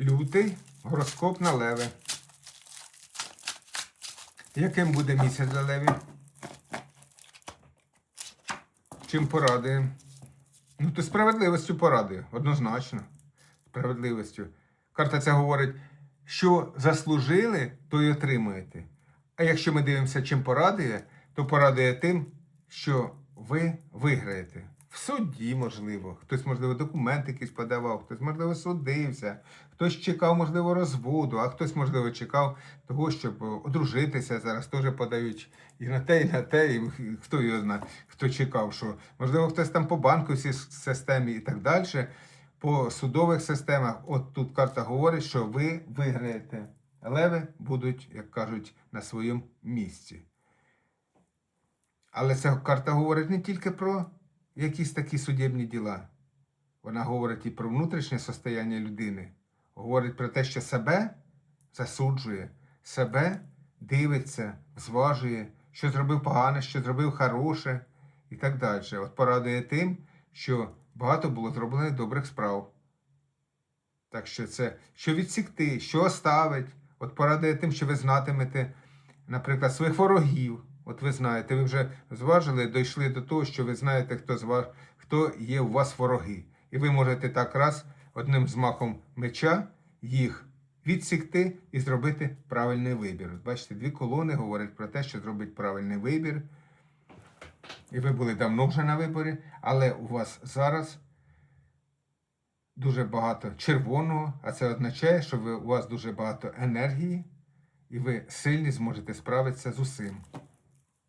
Лютий гороскоп на леви. Яким буде місяць для левів? Чим порадує? Ну, то справедливістю порадує, однозначно. Справедливістю. Карта ця говорить, що заслужили, то й отримуєте. А якщо ми дивимося, чим порадує, то порадує тим, що ви виграєте. В суді, можливо, хтось, можливо, документи якісь подавав, хтось, можливо, судився, хтось чекав, можливо, розводу, а хтось, можливо, чекав того, щоб одружитися. Зараз теж подають і на те, і на те, і хто його знає, хто чекав, що можливо, хтось там по банковій системі і так далі, по судових системах. От тут карта говорить, що ви виграєте. Леви будуть, як кажуть, на своєму місці. Але ця карта говорить не тільки про якісь такі судебні діла. Вона говорить і про внутрішнє состояння людини. Говорить про те, що себе засуджує, себе дивиться, зважує, що зробив погане, що зробив хороше і так далі. От порадує тим, що багато було зроблено добрих справ. Так що це, що відсікти, що оставить. От порадує тим, що ви знатимете, наприклад, своїх ворогів. От ви знаєте, ви вже зважили, дійшли до того, що ви знаєте, хто з вас, хто є у вас вороги. І ви можете так раз одним змахом меча їх відсікти і зробити правильний вибір. От Бачите, дві колони говорять про те, що зробить правильний вибір. І ви були давно вже на виборі, але у вас зараз дуже багато червоного, а це означає, що ви, у вас дуже багато енергії, і ви сильні зможете справитися з усім.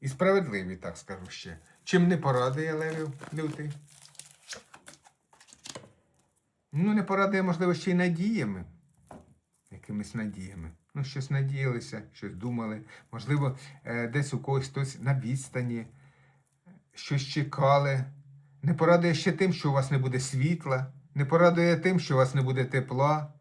І справедливі, так скажу ще. Чим не порадує Левів лютий? Ну, не порадує, можливо, ще й надіями. Якимись надіями. Ну, щось надіялися, щось думали. Можливо, е, десь у когось хтось на відстані, щось чекали. Не порадує ще тим, що у вас не буде світла. Не порадує тим, що у вас не буде тепла.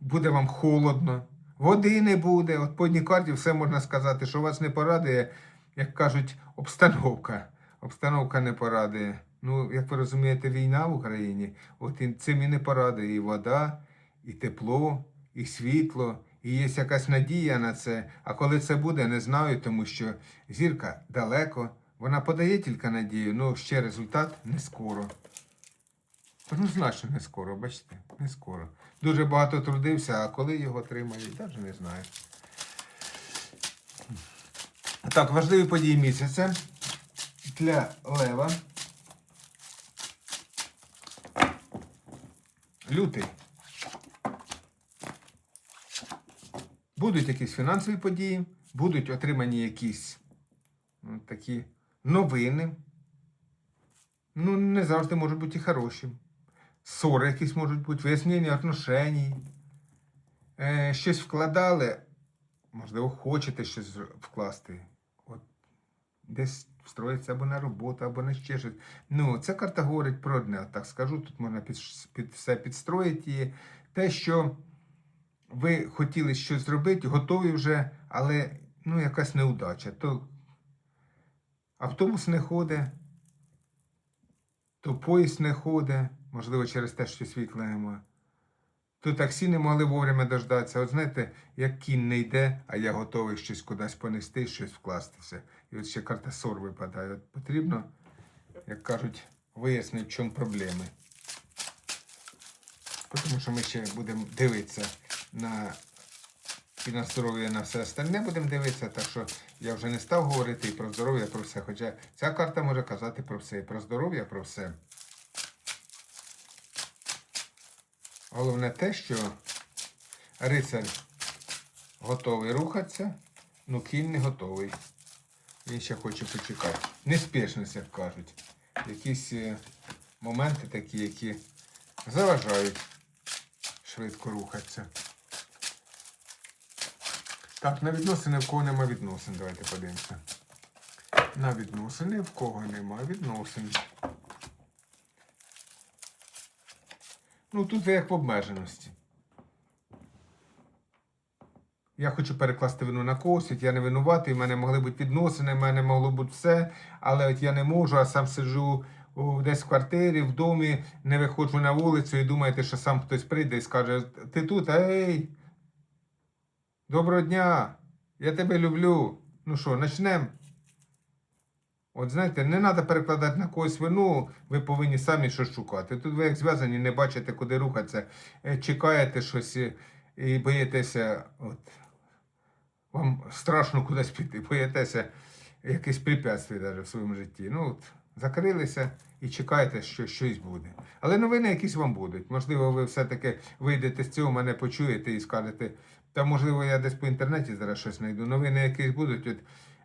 Буде вам холодно. Води не буде. От по одній карті все можна сказати, що вас не порадує, як кажуть, обстановка. Обстановка не порадує. Ну, як ви розумієте, війна в Україні, от і цим і не порадує і вода, і тепло, і світло, і є якась надія на це. А коли це буде, не знаю, тому що зірка далеко, вона подає тільки надію, ну ще результат не скоро. Однозначно не скоро, бачите, не скоро. Дуже багато трудився, а коли його отримають, навіть не знаю. Так, важливі події місяця для Лева. Лютий. Будуть якісь фінансові події, будуть отримані якісь ну, такі новини. Ну, не завжди можуть бути і хороші. Ссори якісь можуть бути, вияснення отношеній. Е, щось вкладали, можливо, хочете щось вкласти. От десь встроїться або на роботу, або на ще щось. Ну, ця карта говорить про одне, так скажу. Тут можна під, під все підстроїти. І те, що ви хотіли щось зробити, готові вже, але ну, якась неудача. То автобус не ходить, то поїзд не ходить, можливо, через те, що світла нема. То таксі не могли вовремя дождатися. От знаєте, як кінь не йде, а я готовий щось кудись понести, щось вкластися. І от ще карта СОР випадає. От потрібно, як кажуть, вияснити, в чому проблеми. Тому що ми ще будемо дивитися на і на здоров'я, на все остальне будемо дивитися, так що я вже не став говорити і про здоров'я, про все. Хоча ця карта може казати про все, і про здоров'я, про все. Головне те, що рицар готовий рухатися, ну кінь не готовий. Він ще хоче почекати. Неспішність, як кажуть. Якісь е, моменти такі, які заважають швидко рухатися. Так, на відносини в кого нема відносин. Давайте подивимося. На відносини в кого нема відносин. Ну, тут ви як в обмеженості. Я хочу перекласти вину на когось, я не винуватий, в мене могли бути відносини, в мене могло бути все, але от я не можу, а сам сиджу десь в квартирі, в домі, не виходжу на вулицю і думаєте, що сам хтось прийде і скаже: Ти тут, ей! Доброго дня! Я тебе люблю. Ну що, почнемо? От знаєте, не треба перекладати на когось вину, ви повинні самі щось шукати. Тут ви як зв'язані, не бачите, куди рухатися, е, чекаєте щось і- боїтеся, от, вам страшно кудись піти, боїтеся якесь препятствие навіть в своєму житті. Ну, от, закрилися і чекаєте, що щось буде. Але новини якісь вам будуть. Можливо, ви все-таки вийдете з цього, мене почуєте і скажете, та можливо я десь по інтернеті зараз щось знайду. Новини якісь будуть. От,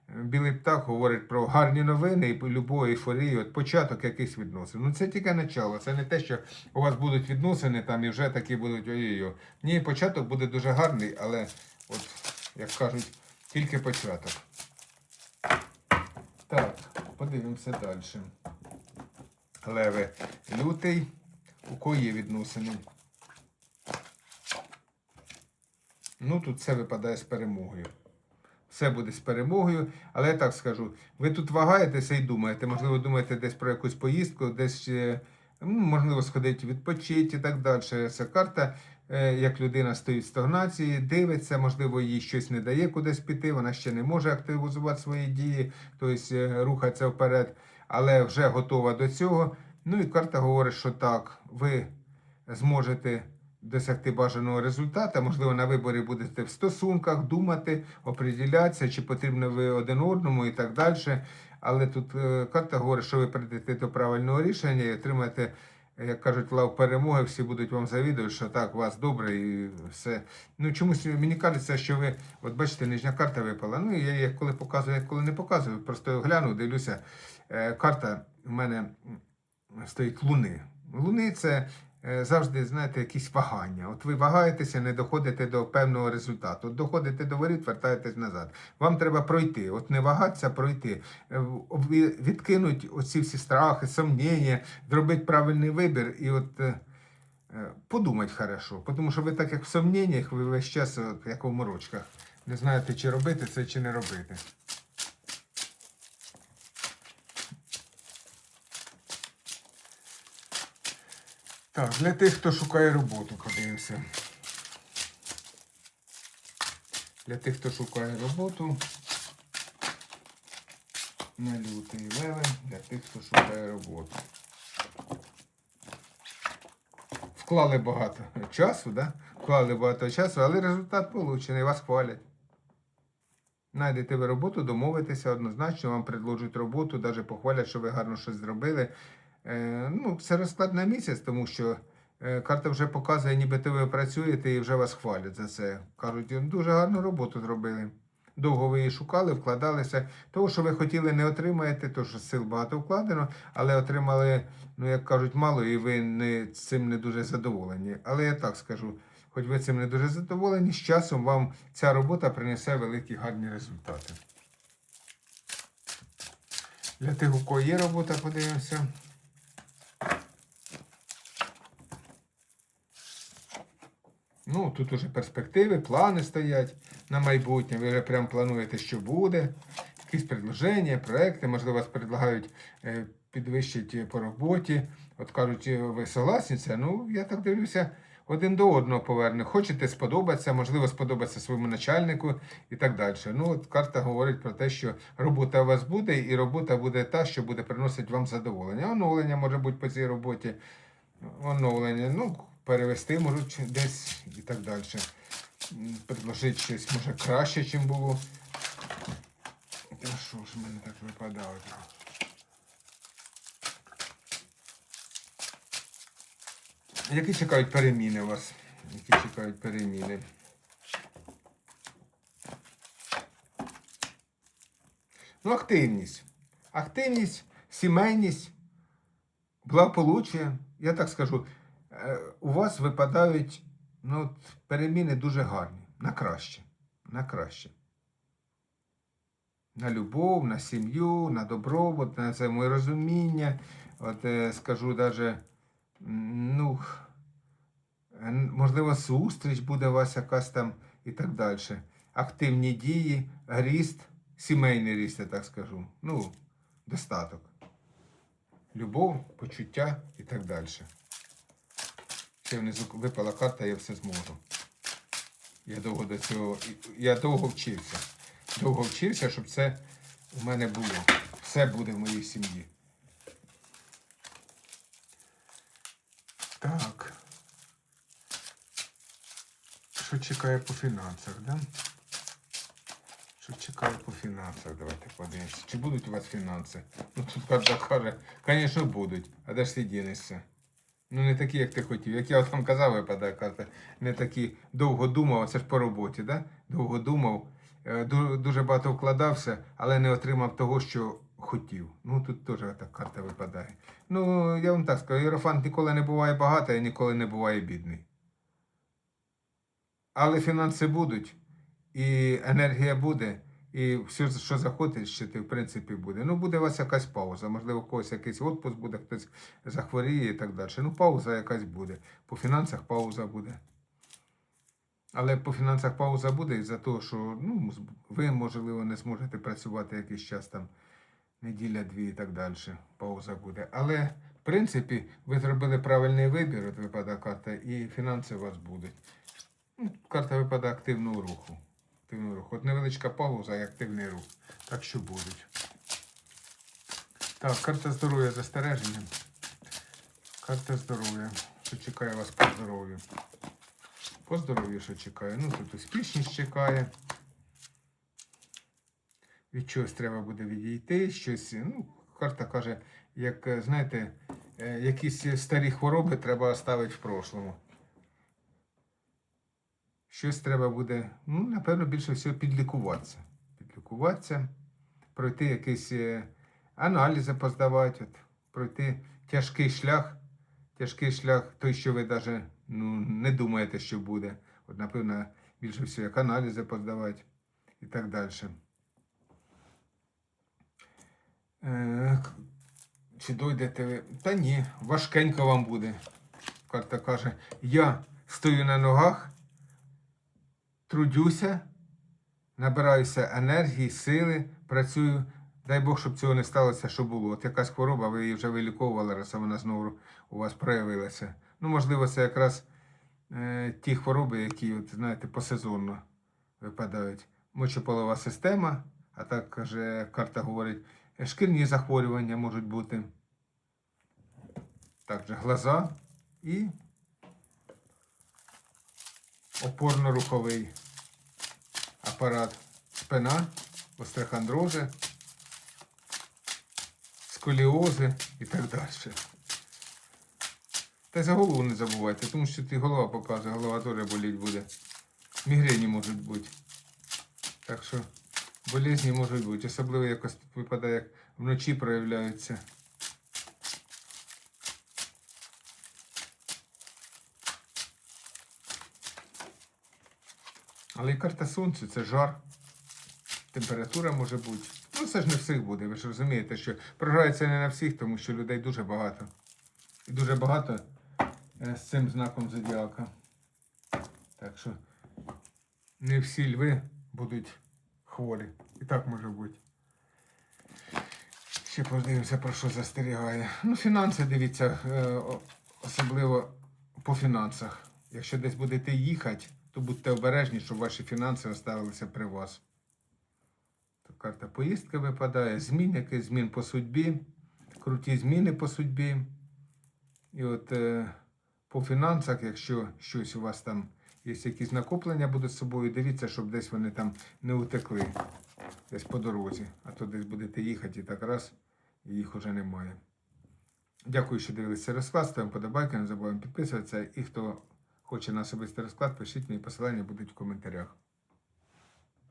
Білий птах говорить про гарні новини і любов, ейфорію, от початок якихось відносин. Ну це тільки начало. Це не те, що у вас будуть відносини там і вже такі будуть ой-ой-ой. Ні, початок буде дуже гарний, але от, як кажуть, тільки початок. Так, подивимося далі. Леве лютий. У кого є відносини? Ну, тут все випадає з перемогою. Все буде з перемогою, але я так скажу, ви тут вагаєтеся і думаєте, можливо, думаєте десь про якусь поїздку, десь ну, можливо сходити відпочити і так далі. Ця карта, е, як людина стоїть в стагнації, дивиться, можливо, їй щось не дає кудись піти, вона ще не може активізувати свої дії, тобто е, рухатися вперед, але вже готова до цього. Ну і карта говорить, що так, ви зможете досягти бажаного результату. Можливо, на виборі будете в стосунках думати, оприділятися, чи потрібно ви один одному і так далі. Але тут е, карта говорить, що ви прийдете до правильного рішення і отримаєте, як кажуть, лав перемоги, всі будуть вам завідувати, що так, у вас добре і все. Ну чомусь мені кажеться, що ви, от бачите, нижня карта випала. Ну, я її коли показую, коли не показую, просто гляну, дивлюся. Е, Карта в мене стоїть луни. Луни це завжди, знаєте, якісь вагання. От ви вагаєтеся, не доходите до певного результату. От доходите до воріт, вертаєтесь назад. Вам треба пройти. От не вагатися, пройти. Е, Відкинуть оці всі страхи, сомнення, зробити правильний вибір і от. е, е, Подумать хорошо, тому що ви так як в сомненнях, ви весь час як у морочках. Не знаєте, чи робити це, чи не робити. Так, для тих, хто шукає роботу, подивимося. Для тих, хто шукає роботу. На лютий левень, для тих, хто шукає роботу. Вклали багато часу, да? Вклали багато часу, але результат получений, вас хвалять. Найдете ви роботу, домовитеся однозначно, вам предложать роботу, навіть похвалять, що ви гарно щось зробили. Е, ну, це розклад на місяць, тому що е, карта вже показує, нібито ви працюєте і вже вас хвалять за це. Кажуть, дуже гарну роботу зробили. Довго ви її шукали, вкладалися. Того, що ви хотіли, не отримаєте, тому що сил багато вкладено, але отримали, ну як кажуть, мало, і ви не, цим не дуже задоволені. Але я так скажу, хоч ви цим не дуже задоволені, з часом вам ця робота принесе великі гарні результати. Для тих, у кого є робота, подивимося. Ну, тут уже перспективи, плани стоять на майбутнє. Ви вже прям плануєте, що буде. Якісь предложення, проекти, можливо, вас предлагають е, підвищити по роботі. От кажуть, е, ви согласні це? Ну, я так дивлюся, один до одного поверне. Хочете сподобатися, можливо, сподобатися своєму начальнику і так далі. Ну, от карта говорить про те, що робота у вас буде, і робота буде та, що буде приносити вам задоволення. Оновлення може бути по цій роботі оновлення, ну, перевести можуть десь і так далі. Предложити щось може краще, ніж було. Та що ж в мене так випадало? Які чекають переміни у вас? Які чекають переміни? Ну, активність. Активність, сімейність, благополуччя. Я так скажу, у вас випадають ну, переміни дуже гарні. На краще. На краще. На любов, на сім'ю, на добробут, на взаєморозуміння. От е, скажу даже, ну, е, можливо, зустріч буде у вас якась там і так далі. Активні дії, ріст, сімейний ріст, я так скажу. Ну, достаток. любов, почуття і так далі. Ще внизу випала карта, я все зможу. Я довго до цього. Я довго вчився. Довго вчився, щоб це у мене було. Все буде в моїй сім'ї. Так. Що чекає по фінансах, да? Що чекає по фінансах? Давайте подивимося. Чи будуть у вас фінанси? Ну тут карта каже, звісно, будуть. А де ж ти дінешся? Ну не такі, як ти хотів. Як я там казав, випадає карта, не такі довго думав, це ж по роботі, да? Довго думав, е, дуже багато вкладався, але не отримав того, що хотів. Ну тут теж така карта випадає. Ну, я вам так скажу, Єрофант ніколи не буває багатий, ніколи не буває бідний. Але фінанси будуть, і енергія буде, і все, що захочете, в принципі, буде. Ну, буде у вас якась пауза. Можливо, у когось якийсь відпуск буде, хтось захворіє і так далі. Ну, пауза якась буде. По фінансах пауза буде. Але по фінансах пауза буде із-за того, що ну, ви, можливо, не зможете працювати якийсь час там, неділя-дві і так далі. Пауза буде. Але, в принципі, ви зробили правильний вибір, от випадає карта, і фінанси у вас будуть. Ну, Карта випадає активного руху. Активного руху. От невеличка пауза і активний рух. Так що будуть. Так, карта здоров'я застереження. Карта здоров'я. Що чекає вас по здоров'ю? По здоров'ю, що чекає? Ну, тут успішність чекає. Від чогось треба буде відійти, щось. Ну, карта каже, як, знаєте, е, якісь старі хвороби треба оставити в прошлому. Щось треба буде, ну, напевно, більше всього підлікуватися. Підлікуватися, пройти якісь е, аналізи поздавати, от, пройти тяжкий шлях, тяжкий шлях, той, що ви навіть ну, не думаєте, що буде. От, напевно, більше всього як аналізи поздавати і так далі. Чи дойдете ви? Та ні, важкенько вам буде. Карта каже, я стою на ногах, трудюся, набираюся енергії, сили, працюю. Дай Бог, щоб цього не сталося, що було. От якась хвороба, ви її вже виліковували, раз вона знову у вас проявилася. Ну, можливо, це якраз е, ті хвороби, які, от, знаєте, посезонно випадають. Мочополова система, а так каже, карта говорить, е, шкірні захворювання можуть бути. Також глаза і опорно-руховий апарат, спина, острохондрози, сколіози і так далі. Та й за голову не забувайте, тому що ти голова показує, голова теж боліть буде. Мігрені можуть бути. Так що болезні можуть бути. Особливо якось випадає, як вночі проявляються. Але і карта сонця це жар, температура може бути. Ну, це ж не всіх буде. Ви ж розумієте, що програється не на всіх, тому що людей дуже багато. І дуже багато е, з цим знаком зодіака. Так що не всі льви будуть хворі. І так може бути. Ще подивимося, про що застерігає. Ну, фінанси, дивіться, е, особливо по фінансах. Якщо десь будете їхати, то будьте обережні, щоб ваші фінанси залишилися при вас. То карта поїздки випадає, змін, якийсь змін по судьбі, круті зміни по судьбі. І от е, по фінансах, якщо щось у вас там є якісь накоплення будуть з собою, дивіться, щоб десь вони там не утекли десь по дорозі. А то десь будете їхати і так раз, і їх уже немає. Дякую, що дивилися розклад. Ставимо подобайки, не забуваємо підписуватися. І хто хоче на особистий розклад, пишіть мені посилання будуть в коментарях.